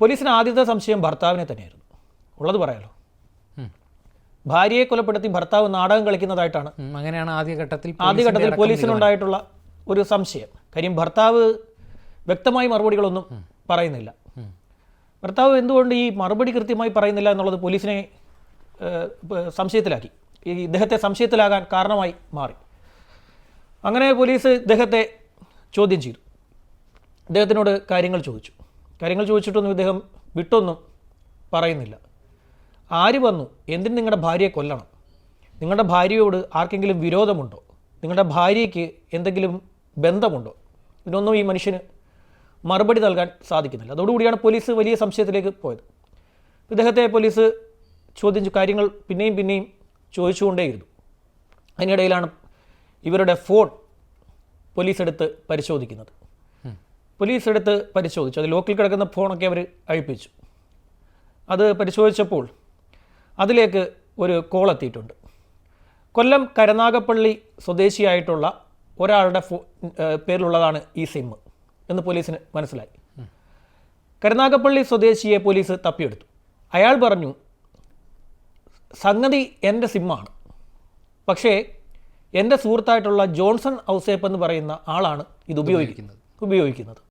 പോലീസിന് ആദ്യത്തെ സംശയം ഭർത്താവിനെ തന്നെയായിരുന്നു. ഉള്ളത് പറയാലോ. ഭാര്യയെ കൊലപ്പെടുത്തി ഭർത്താവ് നാടകം കളിക്കുന്നതായിട്ടാണ്. അങ്ങനെയാണ് ആദ്യഘട്ടത്തിൽ ആദ്യഘട്ടത്തിൽ പോലീസിനുണ്ടായിട്ടുള്ള ഒരു സംശയം. കാര്യം ഭർത്താവ് വ്യക്തമായി മറുപടികളൊന്നും പറയുന്നില്ല. ഭർത്താവ് എന്തുകൊണ്ട് ഈ മറുപടി കൃത്യമായി പറയുന്നില്ല എന്നുള്ളത് പോലീസിനെ സംശയത്തിലാക്കി. ഈ ഇദ്ദേഹത്തെ സംശയത്തിലാകാൻ കാരണമായി മാറി. അങ്ങനെ പോലീസ് ഇദ്ദേഹത്തെ ചോദ്യം ചെയ്തു. ഇദ്ദേഹത്തിനോട് കാര്യങ്ങൾ ചോദിച്ചു. കാര്യങ്ങൾ ചോദിച്ചിട്ടൊന്നും ഇദ്ദേഹം വിട്ടൊന്നും പറയുന്നില്ല. ആര് വന്നു? എന്തിന് നിങ്ങളുടെ ഭാര്യയെ കൊല്ലണം? നിങ്ങളുടെ ഭാര്യയോട് ആർക്കെങ്കിലും വിരോധമുണ്ടോ? നിങ്ങളുടെ ഭാര്യയ്ക്ക് എന്തെങ്കിലും ബന്ധമുണ്ടോ? ഇതിനൊന്നും ഈ മനുഷ്യന് മറുപടി നൽകാൻ സാധിക്കുന്നില്ല. അതോടുകൂടിയാണ് പോലീസ് വലിയ സംശയത്തിലേക്ക് പോയത്. ഇദ്ദേഹത്തെ പോലീസ് ചോദ്യം കാര്യങ്ങൾ പിന്നെയും പിന്നെയും ചോദിച്ചുകൊണ്ടേയിരുന്നു. അതിനിടയിലാണ് ഇവരുടെ ഫോൺ പോലീസ് എടുത്ത് പരിശോധിക്കുന്നത്. പോലീസ് എടുത്ത് പരിശോധിച്ചു. അത് ലോക്കിൽ കിടക്കുന്ന ഫോണൊക്കെ അവർ അഴിപ്പിച്ചു. അത് പരിശോധിച്ചപ്പോൾ അതിലേക്ക് ഒരു കോൾ എത്തിയിട്ടുണ്ട്. കൊല്ലം കരുനാഗപ്പള്ളി സ്വദേശിയായിട്ടുള്ള ഒരാളുടെ ഫോ പേരിലുള്ളതാണ് ഈ സിം എന്ന് പോലീസിന് മനസ്സിലായി. കരുനാഗപ്പള്ളി സ്വദേശിയെ പോലീസ് തപ്പിയെടുത്തു. അയാൾ പറഞ്ഞു സംഗതി എന്റെ സിമ്മാണ്. പക്ഷേ എന്റെ സുഹൃത്തായിട്ടുള്ള ജോൺസൺ ഔസേപ്പ് എന്ന് പറയുന്ന ആളാണ് ഇത് ഉപയോഗിക്കുന്നത്. ഉപയോഗിക്കുന്നത്.